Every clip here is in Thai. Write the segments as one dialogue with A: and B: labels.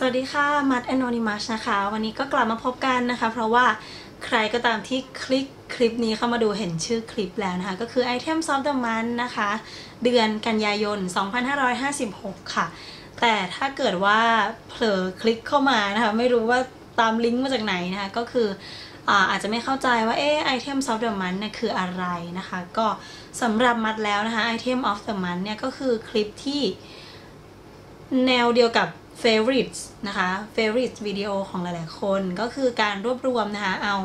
A: สวัสดีค่ะมัดแอนอนิมัสนะคะ วันนี้ก็กลับมาพบกันนะคะ เพราะว่าใครก็ตามที่คลิกคลิปนี้เข้ามาดูเห็นชื่อคลิปแล้วนะคะ ก็คือ Item of the Month นะคะ เดือนกันยายน 2556 ค่ะ แต่ถ้าเกิดว่าเผลอคลิกเข้ามานะคะ ไม่รู้ว่าตามลิงก์มาจากไหนนะคะ ก็คืออาจจะไม่เข้าใจว่าเอ๊ะ Item of the Month เนี่ยคืออะไรนะคะ ก็สำหรับมัดแล้วนะคะ Item of the Month เนี่ยก็คือคลิปที่แนวเดียวกับ favorites นะคะ favorites วิดีโอของหลายๆ คนก็คือการรวบรวมนะคะ เอา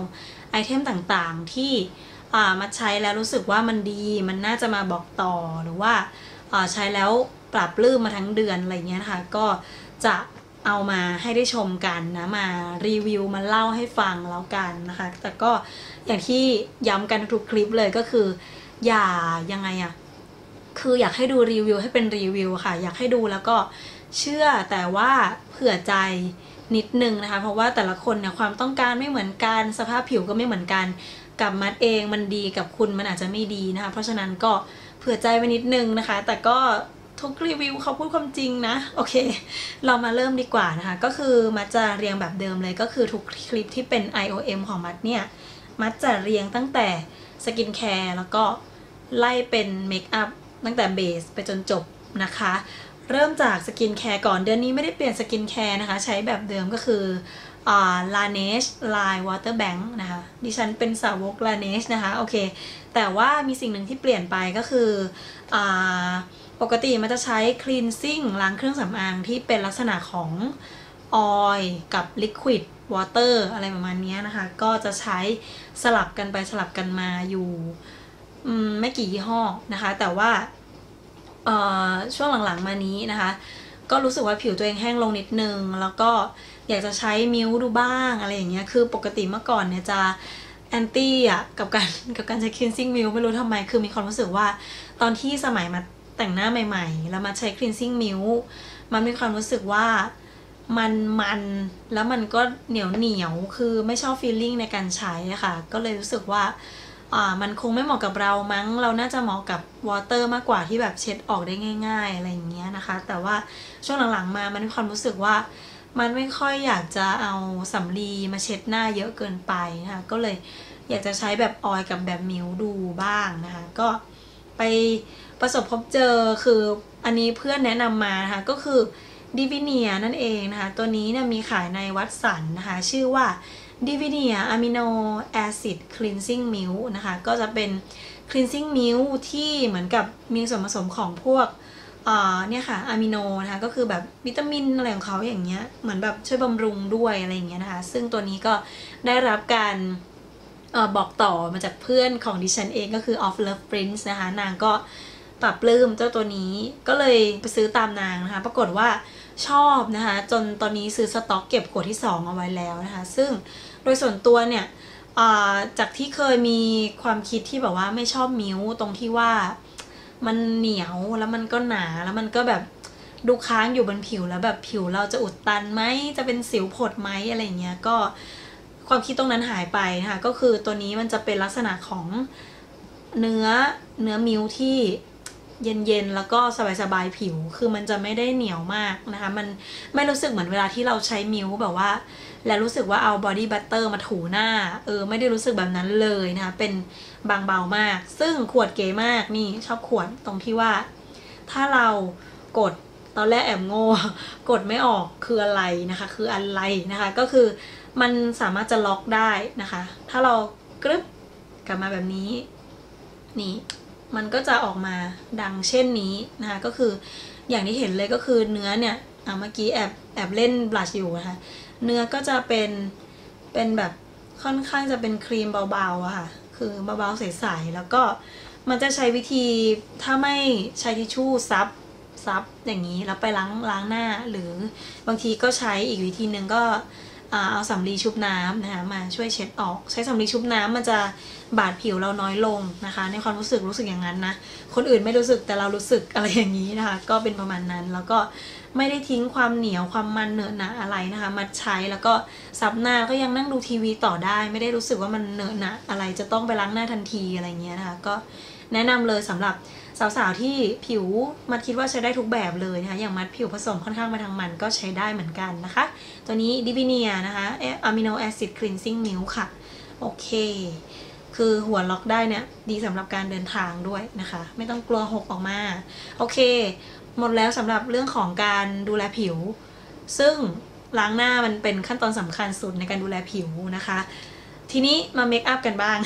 A: ไอเทมต่างๆ ที่มาใช้แล้วรู้สึกว่ามันดี มันน่าจะมาบอกต่อหรือว่าใช้แล้วปรับลื้มมาทั้งเดือนอะไรเงี้ยนะคะก็จะเอามาให้ได้ชมกันนะมารีวิวมาเล่าให้ฟังแล้วกันนะคะ แต่ก็อย่างที่ย้ำกันทุกคลิปเลยก็คือ อย่ายังไงอะคืออยากให้ดูรีวิวให้เป็นรีวิวค่ะ อยากให้ดูแล้วก็ เชื่อแต่ว่าเผื่อใจนิดนึงนะคะ เพราะว่าแต่ละคนเนี่ยความต้องการไม่เหมือนกัน สภาพผิวก็ไม่เหมือนกันกับมัดเองมันดีกับคุณมันอาจจะไม่ดีนะคะ เพราะฉะนั้นก็เผื่อใจไปนิดนึงนะคะ แต่ก็ทุกรีวิวเขาพูดความจริงนะ โอเค เรามาเริ่มดีกว่านะคะ ก็คือมัดจะเรียงแบบเดิมเลยก็คือทุกคลิปที่เป็น IOM ของมัดเนี่ย มัดจะเรียงตั้งแต่สกินแคร์แล้วก็ไล่เป็นเมคอัพตั้งแต่เบสไปจนจบนะคะ เริ่มจากสกินแคร์ก่อนเดือนนี้ไม่ได้เปลี่ยนสกินแคร์นะคะ ใช้แบบเดิมก็คือลาเนชไลน์วอเตอร์แบงค์นะคะ ดิฉันเป็นสาวกลาเนชนะคะ โอเค แต่ว่ามีสิ่งหนึ่งที่เปลี่ยนไปก็คืออปกติมันจะใช้คลีนซิ่งล้างเครื่องสำอางที่เป็นลักษณะของออยกับลิควิดวอเตอร์อะไรประมาณนี้นะคะ ก็จะใช้สลับกันไปสลับกันมาอยู่ไม่กี่ยี่ห้อนะคะ แต่ว่า ช่วงหลังๆมานี้นะคะ ก็รู้สึกว่าผิวตัวเองแห้งลงนิดนึง แล้วก็อยากจะใช้มิวดูบ้างอะไรอย่างเงี้ยคือปกติเมื่อก่อนเนี่ยจะแอนตี้อะกับการกับการใช้คลีนซิ่งมิวไม่รู้ทำไม คือมีความรู้สึกว่าตอนที่สมัยมาแต่งหน้าใหม่ ๆ แล้วมาใช้คลีนซิ่งมิวมันมีความรู้สึกว่ามันมันแล้วมันก็เหนียวเหนียวคือไม่ชอบฟีลลิ่งในการใช้ะค่ะ ก็เลยรู้สึกว่า มันคงไม่เหมาะกับเรามั้ง เราน่าจะเหมาะกับวอเตอร์มากกว่าที่แบบเช็ดออกได้ง่าย ๆ อะไรอย่างเงี้ยนะคะ แต่ว่าช่วงหลังๆมามันมีความรู้สึกว่ามันไม่ค่อยอยากจะเอาสำลีมาเช็ดหน้าเยอะเกินไปนะคะ ก็เลยอยากจะใช้แบบออยกับแบบมิวดูบ้างนะคะ ก็ไปประสบพบเจอคืออันนี้เพื่อนแนะนำมานะคะ ก็คือดิวิเนียนั่นเองนะคะ ตัวนี้เนี่ยมีขายในวัดสันนะคะ ชื่อว่า ดิวิเนียอะมิโนแอซิดคลีนซิ่งมิลนะคะ ก็จะเป็นคลีนซิ่งมิลที่เหมือนกับมีส่วนผสมของพวกเนี่ยค่ะอะมิโนนะคะก็คือแบบวิตามินอะไรของเขาอย่างเงี้ยเหมือนแบบช่วยบำรุงด้วยอะไรอย่างเงี้ยนะคะ ซึ่งตัวนี้ก็ได้รับการออบอกต่อมาจากเพื่อนของดิฉันเองก็คือ Off Love Prince นะคะนางก็ปรับปลื้มเจ้าตัวนี้ก็เลยไปซื้อตามนางนะคะ ปรากฏว่าชอบนะคะ จนตอนนี้ซื้อสต็อกเก็บขวดที่ 2 เอาไว้แล้วนะคะ ซึ่ง โดยส่วนตัวเนี่ยจากที่เคยมีความคิดที่แบบว่าไม่ชอบมิ้วตรงที่ว่ามันเหนียวแล้วมันก็หนาแล้วมันก็แบบดูค้างอยู่บนผิวแล้วแบบผิวเราจะอุดตันไหมจะเป็นสิวผดไหมอะไรเงี้ยก็ความคิดตรงนั้นหายไปนะคะก็คือตัวนี้มันจะเป็นลักษณะของเนื้อเนื้อมิ้วที่ เย็นๆ แล้วก็สบายๆ ผิว คือมันจะไม่ได้เหนียวมากนะคะ มันไม่รู้สึกเหมือนเวลาที่เราใช้มิวแบบว่า แล้วรู้สึกว่าเอาบอดี้บัตเตอร์มาถูหน้า เออ ไม่ได้รู้สึกแบบนั้นเลยนะคะ เป็นบางเบามาก ซึ่งขวดเก๋มาก นี่ชอบขวดตรงที่ว่า ถ้าเรากดตอนแรกแอบโง่กดไม่ออกคืออะไรนะคะ คืออะไรนะคะ ก็คือมันสามารถจะล็อกได้นะคะ ถ้าเรากรึบกลับมาแบบนี้ นี่ มันก็จะออกมาดังเช่นนี้นะคะก็คืออย่างที่เห็นเลยก็คือเนื้อเนี่ยเมื่อกี้แอบแอบเล่นบลัชอยู่นะคะเนื้อก็จะเป็นเป็นแบบค่อนข้างจะเป็นครีมเบาๆอะค่ะคือเบาๆใสๆแล้วก็มันจะใช้วิธีถ้าไม่ใช้ทิชชู่ซับซับอย่างนี้แล้วไปล้างล้างหน้าหรือบางทีก็ใช้อีกวิธีหนึ่งก็ เอาสำลีชุบน้ำนะคะมาช่วยเช็ดออก ใช้สำลีชุบน้ำมันจะบาดผิวเราน้อยลงนะคะ ในความรู้สึกรู้สึกอย่างนั้นนะ คนอื่นไม่รู้สึกแต่เรารู้สึกอะไรอย่างนี้นะคะ ก็เป็นประมาณนั้นแล้วก็ไม่ได้ทิ้งความเหนียวความมันเนอะหนะอะไรนะคะ มาใช้แล้วก็ซับหน้าก็ยังนั่งดูทีวีต่อได้ ไม่ได้รู้สึกว่ามันเนอะหนะอะไรจะต้องไปล้างหน้าทันทีอะไรเงี้ยนะคะก็แนะนำเลยสำหรับ สาวๆที่ผิวมัดคิดว่าใช้ได้ทุกแบบเลยนะคะอย่างมัดผิวผสมค่อนข้างมาทางมันก็ใช้ได้เหมือนกันนะคะ ตัวนี้ดิบิเนียนะคะอะมิโนแอซิดคลีนซิ่งมิลค่ะ โอเค คือหัวล็อกได้เนี่ยดีสำหรับการเดินทางด้วยนะคะ ไม่ต้องกลัวหกออกมา โอเค หมดแล้วสำหรับเรื่องของการดูแลผิว ซึ่งล้างหน้ามันเป็นขั้นตอนสำคัญสุดในการดูแลผิวนะคะ ทีนี้มาเมคอัพกันบ้าง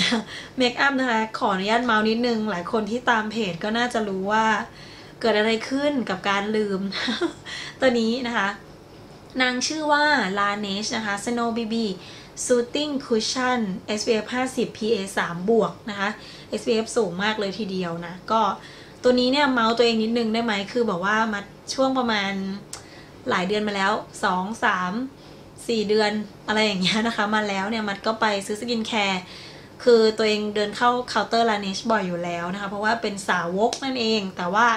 A: เมคอัพนะคะ ขออนุญาตเมาส์นิดนึง หลายคนที่ตามเพจก็น่าจะรู้ว่าเกิดอะไรขึ้นกับการลืม ตัวนี้นะคะ นางชื่อว่า Laneige นะคะ Snow BB Soothing Cushion SPF 50 PA 3 บวกนะคะ SPF สูงมากเลยทีเดียวนะ ก็ตัวนี้เนี่ยเมาส์ตัวเองนิดนึงได้ไหม คือแบบว่ามาช่วงประมาณหลายเดือนมาแล้ว 2 3 4 เดือนอะไรอย่างเงี้ยนะคะ มาแล้วเนี่ยมัดก็ไปซื้อสกินแคร์คือตัวเองเดินเข้าเคาน์เตอร์ลาเนชบ่อยอยู่แล้วนะคะ เพราะว่าเป็นสาวกนั่นเองแต่ว่า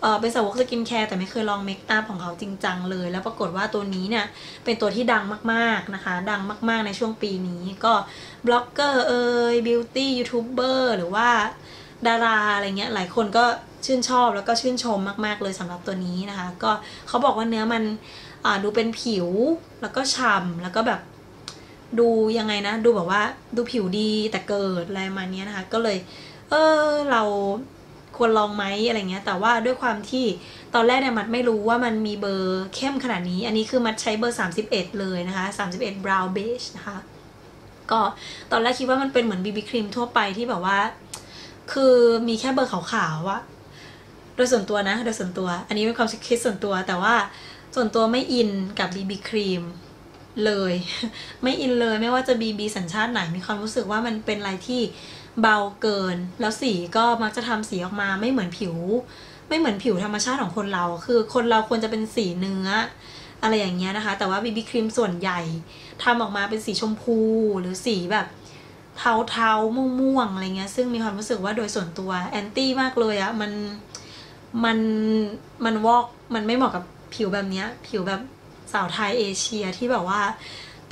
A: เออเป็นสาวกสกินแคร์แต่ไม่เคยลองเมคอัพของเขาจริงจังเลย แล้วปรากฏว่าตัวนี้เนี่ย เป็นตัวที่ดังมากๆนะคะ ดังมากๆในช่วงปีนี้ก็บล็อกเกอร์เอ่ยบิวตี้ยูทูบเบอร์หรือว่าดาราอะไรเงี้ยหลายคนก็ชื่นชอบแล้วก็ชื่นชมมาก ๆ เลยสำหรับตัวนี้นะคะ ก็เขาบอกว่าเนื้อมัน ดูเป็นผิวแล้วก็ฉ่ำแล้วก็แบบดูยังไงนะ ดูแบบว่าดูผิวดีแต่เกิดอะไรมาเนี้ยนะคะ ก็เลย เออเราควรลองไหมอะไรเงี้ย แต่ว่าด้วยความที่ตอนแรกเนี่ยมัดไม่รู้ว่ามันมีเบอร์เข้มขนาดนี้ อันนี้คือมัดใช้เบอร์ 31 เลยนะคะ 31 brown beige นะคะ ก็ตอนแรกคิดว่ามันเป็นเหมือนบีบีครีมทั่วไปที่แบบว่า คือมีแค่เบอร์ขาวๆอะโดยส่วนตัวนะ โดยส่วนตัว อันนี้เป็นความคิดส่วนตัว แต่ว่า ส่วนตัวไม่อินกับบีบีครีมเลย ไม่อินเลยไม่ว่าจะบีบีสัญชาติไหนมีความรู้สึกว่ามันเป็นอะไรที่เบาเกิน แล้วสีก็มักจะทำสีออกมาไม่เหมือนผิว ไม่เหมือนผิวธรรมชาติของคนเรา คือคนเราควรจะเป็นสีเนื้อ อะไรอย่างเงี้ยนะคะ แต่ว่าบีบีครีมส่วนใหญ่ทำออกมาเป็นสีชมพูหรือสีแบบเทาเทาม่วงๆอะไรเงี้ย ซึ่งมีความรู้สึกว่าโดยส่วนตัวแอนตี้มากเลยอะมันมันมันวอกมันไม่เหมาะกับ ผิวแบบเนี้ย ผิวแบบสาวไทยเอเชียที่แบบว่า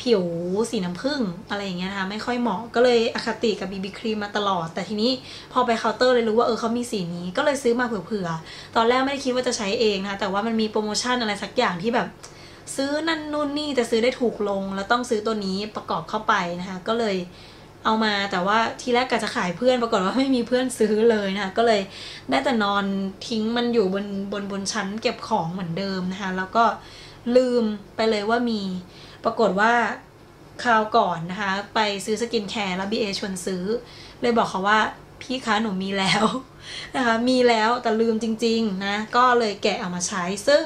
A: ผิวสีน้ำผึ้งอะไรอย่างเงี้ยนะคะไม่ค่อยเหมาะก็เลยอคติกับบีบีครีมมาตลอด แต่ทีนี้พอไปเคาน์เตอร์เลยรู้ว่าเออเขามีสีนี้ก็เลยซื้อมาเผื่อๆ ตอนแรกไม่ได้คิดว่าจะใช้เองนะคะแต่ว่ามันมีโปรโมชั่นอะไรสักอย่างที่แบบ ซื้อนั่นนู่นนี่แต่ซื้อได้ถูกลง แล้วต้องซื้อตัวนี้ประกอบเข้าไปนะคะก็เลย เอามาแต่ว่าทีแรกกะจะขายเพื่อนปรากฏว่าไม่มีเพื่อนซื้อเลยนะคะก็เลยได้แต่นอนทิ้งมันอยู่บนบนบนชั้นเก็บของเหมือนเดิมนะคะแล้วก็ลืมไปเลยว่ามี ปรากฏว่าคราวก่อนนะคะ ไปซื้อสกินแคร์แล้วบีเอชวนซื้อ เลยบอกเขาว่าพี่คะหนูมีแล้วนะคะมีแล้วแต่ลืมจริงๆนะก็เลยแกะเอามาใช้ซึ่ง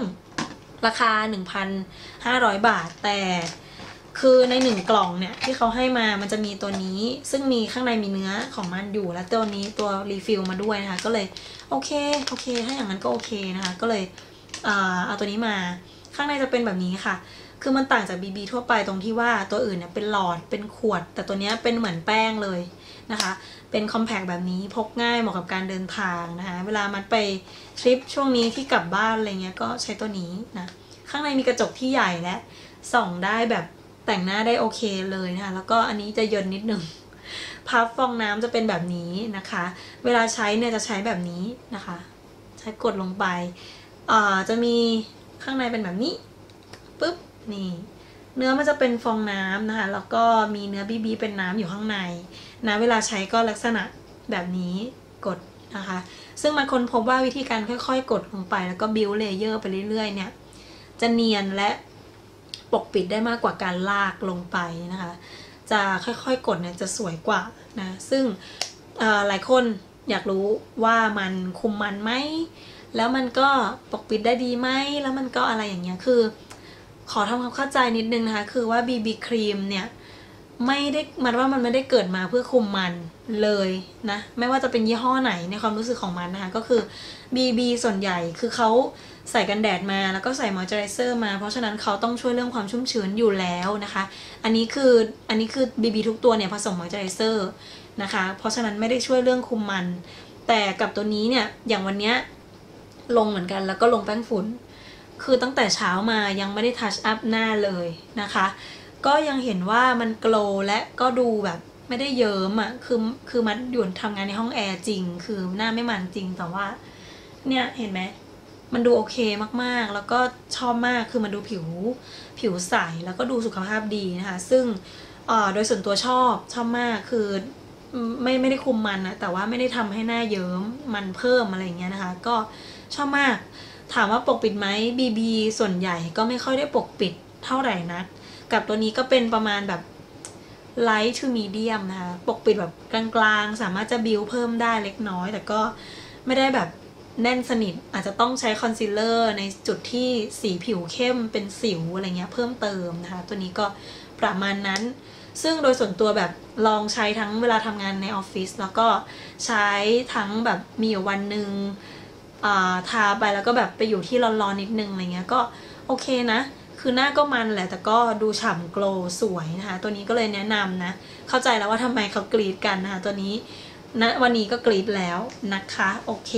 A: ราคา 1,500 บาทแต่ คือในหนึ่งกล่องเนี่ยที่เขาให้มามันจะมีตัวนี้ ซึ่งมีข้างในมีเนื้อของมันอยู่แล้วตัวนี้ตัวรีฟิลมาด้วยนะคะ ก็เลยโอเคโอเค ถ้าอย่างนั้นก็โอเคนะคะ ก็เลยเอาตัวนี้มาข้างในจะเป็นแบบนี้ค่ะ คือมันต่างจากบีบีทั่วไปตรงที่ว่าตัวอื่นเนี่ยเป็นหลอดเป็นขวด แต่ตัวนี้เป็นเหมือนแป้งเลยนะคะ เป็นคอมแพกแบบนี้พกง่ายเหมาะกับการเดินทางนะคะ เวลามันไปทริปช่วงนี้ที่กลับบ้านอะไรเงี้ยก็ใช้ตัวนี้นะ ข้างในมีกระจกที่ใหญ่และส่องได้แบบ แต่งหน้าได้โอเคเลยนะคะ แล้วก็อันนี้จะเยินนิดนึงพับฟองน้ำจะเป็นแบบนี้นะคะ เวลาใช้เนี่ยจะใช้แบบนี้นะคะ ใช้กดลงไปอ่าจะมีข้างในเป็นแบบนี้ปุ๊บนี่เนื้อมันจะเป็นฟองน้ำนะคะ แล้วก็มีเนื้อบีบีเป็นน้ำอยู่ข้างในนะเวลาใช้ก็ลักษณะแบบนี้กดนะคะ ซึ่งมันคนพบว่าวิธีการค่อยๆ กดลงไป แล้วก็บิวเลเยอร์ไปเรื่อยๆเนี่ยจะเนียนและ ปกปิดได้มากกว่าการลากลงไปนะคะ จะค่อยๆกดเนี่ยจะสวยกว่านะซึ่งหลายคนอยากรู้ว่ามันคุมมันไหมแล้วมันก็ปกปิดได้ดีไหมแล้วมันก็อะไรอย่างเงี้ยคือ ขอทำความเข้าใจนิดนึงนะคะ คือว่า BB ครีมเนี่ยไม่ได้มันว่ามันไม่ได้เกิดมาเพื่อคุมมันเลยนะ ไม่ว่าจะเป็นยี่ห้อไหนในความรู้สึกของมันนะคะ ก็คือ BB ส่วนใหญ่คือเขา ใส่กันแดดมาแล้วก็ใส่มอยเจอไรเซอร์มา เพราะฉะนั้นเขาต้องช่วยเรื่องความชุ่มชื้นอยู่แล้วนะคะ อันนี้คืออันนี้คือ BB ทุกตัวเนี่ยผสมมอยเจอไรเซอร์นะคะ เพราะฉะนั้นไม่ได้ช่วยเรื่องคุมมัน แต่กับตัวนี้เนี่ยอย่างวันนี้ลงเหมือนกันแล้วก็ลงแป้งฝุ่น คือตั้งแต่เช้ามายังไม่ได้ทัชอัพหน้าเลยนะคะ ก็ยังเห็นว่ามันโกลและก็ดูแบบไม่ได้เยิ้มอะคือคือมัดหยวนทำงานในห้องแอร์จริง คือหน้าไม่มันจริงแต่ว่า เนี่ยเห็นไหม มันดูโอเคมากๆ แล้วก็ชอบมากคือมันดูผิวผิวใสแล้วก็ดูสุขภาพดีนะคะ ซึ่งโดยส่วนตัวชอบชอบมากคือไม่ไม่ได้คุมมันนะแต่ว่าไม่ได้ทำให้หน้าเยิ้มมันเพิ่มอะไรอย่างเงี้ยนะคะ ก็ชอบมาก ถามว่าปกปิดไหม BB ส่วนใหญ่ก็ไม่ค่อยได้ปกปิดเท่าไหร่นะกับตัวนี้ก็เป็นประมาณแบบ light to medium นะคะ ปกปิดแบบกลางๆ สามารถจะบิวเพิ่มได้เล็กน้อย แต่ก็ไม่ได้แบบ แน่นสนิทอาจจะต้องใช้คอนซีลเลอร์ในจุดที่สีผิวเข้มเป็นสิวอะไรเงี้ยเพิ่มเติมนะคะ ตัวนี้ก็ประมาณนั้น ซึ่งโดยส่วนตัวแบบลองใช้ทั้งเวลาทำงานในออฟฟิศแล้วก็ใช้ทั้งแบบมีอยู่วันหนึ่งทาไปแล้วก็แบบไปอยู่ที่ร้อนๆนิดนึงอะไรเงี้ยก็โอเคนะ คือหน้าก็มันแหละแต่ก็ดูฉ่ำโกลสวยนะคะ ตัวนี้ก็เลยแนะนำนะ เข้าใจแล้วว่าทำไมเขากรีดกันนะคะตัวนี้ณนะวันนี้ก็กรีดแล้วนะคะ โอเค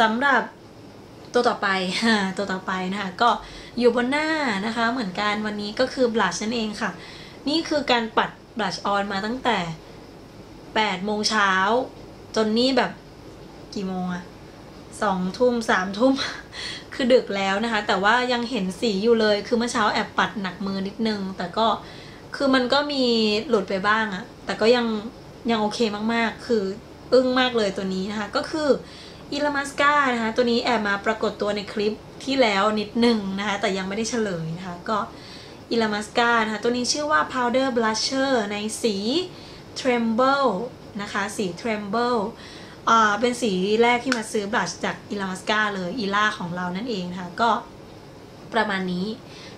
A: สำหรับตัวต่อไปตัวต่อไปนะคะก็อยู่บนหน้านะคะเหมือนกันวันนี้ก็คือบลัชนั่นเองค่ะ นี่คือการปัดบลัชออนมาตั้งแต่8โมงเช้าจนนี่แบบกี่โมงอะสองทุ่มสามทุ่มคือดึกแล้วนะคะ แต่ว่ายังเห็นสีอยู่เลยคือเมื่อเช้าแอบปัดหนักมือนิดนึง แต่ก็คือมันก็มีหลุดไปบ้างอะแต่ก็ยังยังโอเคมากๆ คืออึ้งมากเลยตัวนี้นะคะ ก็คือ อิลามัสกานะคะตัวนี้แอบมาปรากฏตัวในคลิปที่แล้วนิดหนึ่งนะคะแต่ยังไม่ได้เฉลยนะคะก็อิลามัสกานะคะตัวนี้ชื่อว่า powder blusher ในสี tremble นะคะสี tremble อ่าเป็นสีแรกที่มาซื้อบลัชจากอิลามัสกาเลยอีล่าของเรานั่นเองนะคะก็ประมาณนี้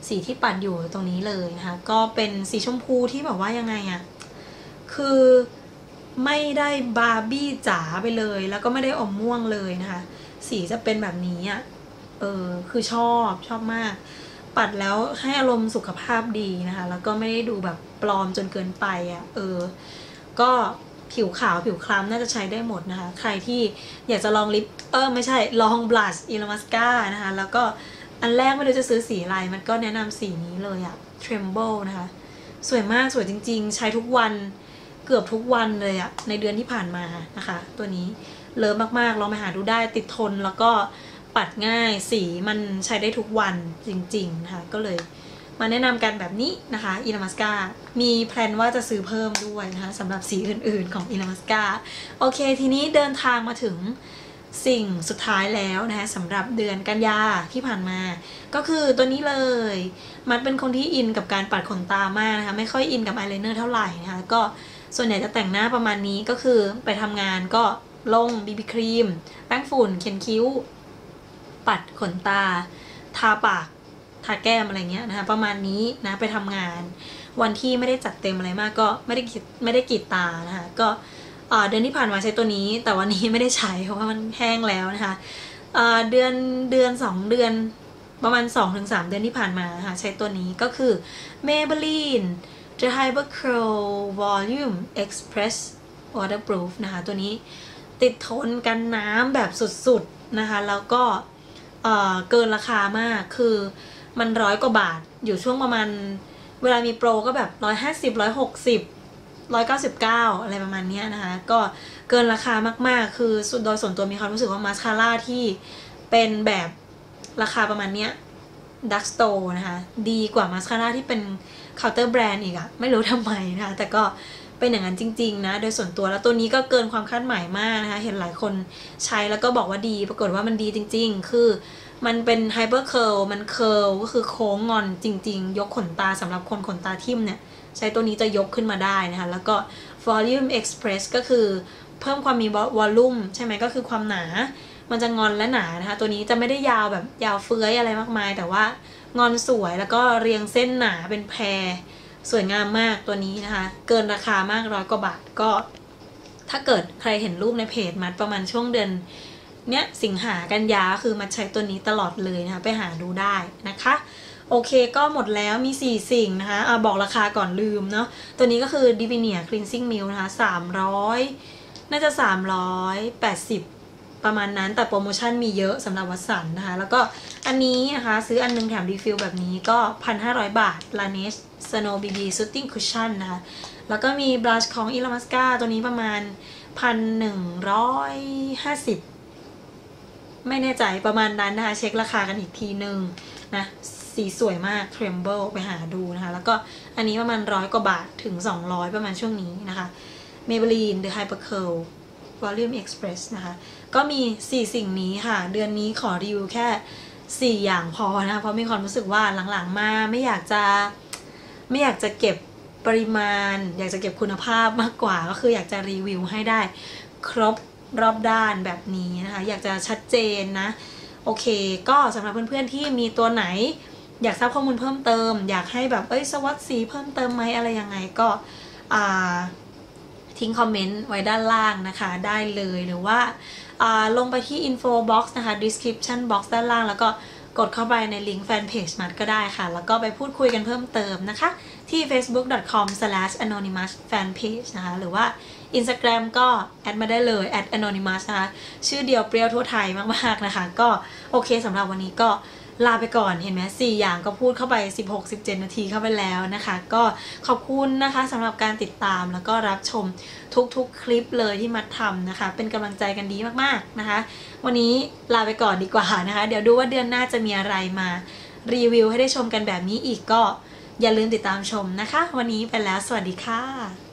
A: สีที่ปัดอยู่ตรงนี้เลยนะคะก็เป็นสีชมพูที่แบบว่ายังไงอะคือ ไม่ได้บาร์บี้จ๋าไปเลย แล้วก็ไม่ได้อมม่วงเลยนะคะ สีจะเป็นแบบนี้อะ่ะเออคือชอบชอบมาก ปัดแล้วให้อารมณ์สุขภาพดีนะคะ แล้วก็ไม่ได้ดูแบบปลอมจนเกินไปอะ่ะเออ ก็ผิวขาวผิวคล้ำน่าจะใช้ได้หมดนะคะ ใครที่อยากจะลองลิปเออไม่ใช่ลองบลัชอิลมัสกานะคะ แล้วก็อันแรกไม่รู้จะซื้อสีอะไร มันก็แนะนำสีนี้เลยอะ Tremble นะคะ สวยมากสวยจริง ๆ ใช้ทุกวัน กือบทุกวันเลยอะในเดือนที่ผ่านมานะคะ ตัวนี้เลิฟมากๆลองไปหาดูได้ติดทนแล้วก็ปัดง่ายสีมันใช้ได้ทุกวันจริงๆนะคะก็เลยมาแนะนำกันแบบนี้นะคะอินามัสกามีแพลนว่าจะซื้อเพิ่มด้วยนะคะสำหรับสีอื่นๆของอินามัสกาโอเค ทีนี้เดินทางมาถึงสิ่งสุดท้ายแล้วนะคะสำหรับเดือนกันยาที่ผ่านมา ก็คือตัวนี้เลย มัดเป็นคนที่อินกับการปัดขนตามากนะคะ ไม่ค่อยอินกับอายไลเนอร์เท่าไหร่นะคะก็ ส่วนใหญ่จะแต่งหน้าประมาณนี้ก็คือไปทำงานก็ลงบีบีครีม แป้งฝุ่น เขียนคิ้ว ปัดขนตา ทาปาก ทาแก้มอะไรเงี้ยนะคะ ประมาณนี้นะไปทำงาน วันที่ไม่ได้จัดเต็มอะไรมากก็ไม่ได้ไม่ได้กีดตานะคะก็เดือนที่ผ่านมาใช้ตัวนี้ แต่วันนี้ไม่ได้ใช้เพราะว่ามันแห้งแล้วนะคะเดือนเดือนสองเดือนประมาณ 2-3 เดือนที่ผ่านมาค่ะใช้ตัวนี้ก็คือ Maybelline The Hyper Curl Volume Express Waterproof นะคะ ตัวนี้ติดทนกันน้ำแบบสุดๆ นะคะ แล้วก็เกินราคามากคือมันร้อยกว่าบาทอยู่ช่วงประมาณ เวลามีโปรก็แบบร้อยห้าสิบร้อยหกสิบร้อยเก้าสิบเก้าอะไรประมาณนี้นะคะ ก็เกินราคามากๆ คือสุดโดยส่วนตัวมีความรู้สึกว่ามาสคาร่าที่เป็นแบบราคาประมาณเนี้ยดักสโตนะคะ ดีกว่ามาสคาร่าที่เป็น เคาน์เตอร์แบรนด์อีกอะไม่รู้ทำไมนะคะแต่ก็เป็นอย่างนั้นจริง ๆ นะ โดยส่วนตัวแล้วตัวนี้ก็เกินความคาดหมายมากนะคะ เห็นหลายคนใช้แล้วก็บอกว่าดี ปรากฏว่ามันดีจริง ๆ คือมันเป็นไฮเปอร์เคิลมันเคิลก็คือโค้งงอนจริง ๆ ยกขนตาสำหรับคนขนตาทิ่มเนี่ย ใช้ตัวนี้จะยกขึ้นมาได้นะคะ แล้วก็ volume express ก็คือเพิ่มความมีวอลลุ่มใช่ไหมก็คือความหนา มันจะงอนและหนานะคะ ตัวนี้จะไม่ได้ยาวแบบยาวเฟื้อยอะไรมากมาย แต่ว่า งอนสวยแล้วก็เรียงเส้นหนาเป็นแพร สวยงามมากตัวนี้นะคะ เกินราคามากร้อยกว่าบาทก็ ถ้าเกิดใครเห็นรูปในเพจมัดประมาณช่วงเดือนเนี้ยสิงหากันยาคือมัดใช้ตัวนี้ตลอดเลยนะคะ ไปหาดูได้นะคะโอเคก็หมดแล้วมี 4 สิ่งนะคะอะบอกราคาก่อนลืมเนาะตัวนี้ก็คือ Divinia Cleansing Milk นะคะ300 น่าจะ 380 ประมาณนั้นแต่โปรโมชั่นมีเยอะสำหรับวัสันนะคะ แล้วก็อันนี้นะคะ ซื้ออันนึงแถมรีฟิลแบบนี้ก็ 1,500 บาท Laneige Snow BB Soothing Cushion นะคะ แล้วก็มีบลัชของ e l a m a s c a ตัวนี้ประมาณพันหนึ่งร้อยห้าสิบไม่แน่ใจประมาณนั้นนะคะ เช็คราคากันอีกทีหนึ่งนะสีสวยมาก Tremble ไปหาดูนะคะ แล้วก็อันนี้ประมาณร้อยกว่าบาทถึง 200 ประมาณช่วงนี้นะคะ Maybelline The Hyper Curl Volume Express นะคะ ก็มี 4 สิ่งนี้ค่ะ เดือนนี้ขอรีวิวแค่ 4 อย่างพอนะ เพราะมีความรู้สึกว่าหลังๆมาไม่อยากจะไม่อยากจะเก็บปริมาณ อยากจะเก็บคุณภาพมากกว่า ก็คืออยากจะรีวิวให้ได้ครบรอบด้านแบบนี้นะคะ อยากจะชัดเจนนะ โอเค ก็สำหรับเพื่อนๆที่มีตัวไหน อยากทราบข้อมูลเพิ่มเติม อยากให้แบบเอ้ยสวัสดสีเพิ่มเติมไหมอะไรยังไงก็ทิ้งคอมเมนต์ไว้ด้านล่างนะคะ ได้เลยหรือว่า ลงไปที่ info box นะคะ description box ด้านล่าง แล้วก็กดเข้าไปในลิงก์แฟนเพจมัดก็ได้ค่ะ แล้วก็ไปพูดคุยกันเพิ่มเติมนะคะ ที่ facebook.com/anonymous fanpage นะคะ หรือว่า Instagram ก็แอดมาได้เลย @anonymous นะคะ ชื่อเดียวเปรี้ยวทั่วไทยมาก ๆ นะคะ ก็โอเคสำหรับวันนี้ก็ ลาไปก่อนเห็นไหมสี่อย่างก็พูดเข้าไป 16-17 นาทีเข้าไปแล้วนะคะ ก็ขอบคุณนะคะสำหรับการติดตามแล้วก็รับชมทุกๆ คลิปเลยที่มาทำนะคะ เป็นกำลังใจกันดีมากๆนะคะ วันนี้ลาไปก่อนดีกว่านะคะ เดี๋ยวดูว่าเดือนหน้าจะมีอะไรมารีวิวให้ได้ชมกันแบบนี้อีกก็อย่าลืมติดตามชมนะคะ วันนี้ไปแล้วสวัสดีค่ะ